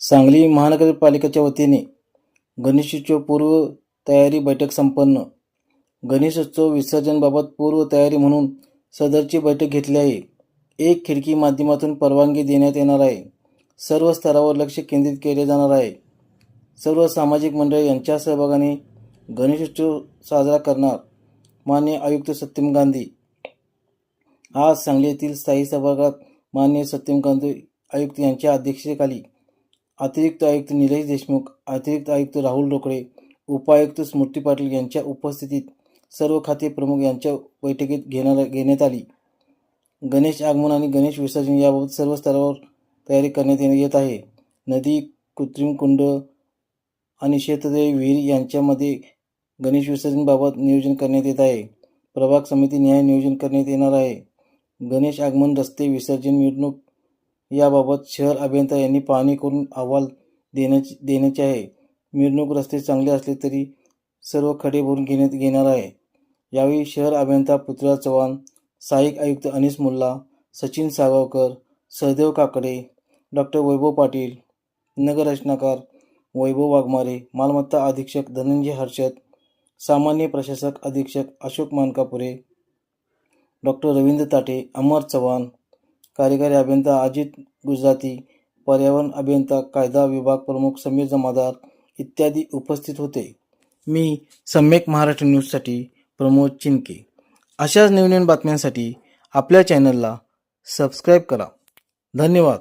सांगली महानगरपालिकेच्या वतीने गणेशोत्सव पूर्व तयारी बैठक संपन्न. गणेशोत्सव विसर्जनबाबत पूर्व तयारी म्हणून सदरची बैठक घेतली आहे. एक खिडकी माध्यमातून परवानगी देण्यात येणार आहे. सर्व स्तरावर लक्ष केंद्रित केले जाणार आहे. सर्व सामाजिक मंडळ यांच्या सहभागाने गणेशोत्सव साजरा करणार मान्य आयुक्त सत्यम गांधी. आज सांगली येथील स्थायी सभागृहात मान्य सत्यम गांधी आयुक्त यांच्या अध्यक्षतेखाली अतिरिक्त आयुक्त निलेश देशमुख अतिरिक्त आयुक्त राहुल रोकडे उपायुक्त स्मृती पाटील यांच्या उपस्थितीत सर्व खाते प्रमुख यांच्या बैठकीत घेण्याला घेण्यात आली. गणेश आगमन आणि गणेश विसर्जन याबाबत सर्व स्तरावर तयारी करण्यात येत येत आहे. नदी कृत्रिम कुंड आणि शेततळे विहीर यांच्यामध्ये गणेश विसर्जनबाबत नियोजन करण्यात येत आहे. प्रभाग समिती न्याय नियोजन करण्यात येणार आहे. गणेश आगमन रस्ते विसर्जन मिरवणूक याबाबत शहर अभियंता यांनी पाहणी करून अहवाल देण्याचे देण्याचे आहे. मिरवणूक रस्ते चांगले असले तरी सर्व खडे भरून घेण्यात घेणार आहे. यावेळी शहर अभियंता पृथ्वीराज चव्हाण सहाय्यक आयुक्त अनिस मुल्ला सचिन सागावकर सहदेव काकडे डॉक्टर वैभव पाटील नगररचनाकार वैभव वाघमारे मालमत्ता अधीक्षक धनंजय हर्षद सामान्य प्रशासक अधीक्षक अशोक मानकापुरे डॉक्टर रवींद्र ताटे अमर चव्हाण कार्यकारी अभियंता अजित गुजराती पर्यावरण अभियंता कायदा विभाग प्रमुख समीर जमादार इत्यादी उपस्थित होते. मी सम्यक महाराष्ट्र न्यूजसाठी प्रमोद चिनके. अशाच नवीन नवीन बातम्यांसाठी आपल्या चॅनलला सबस्क्राईब करा. धन्यवाद.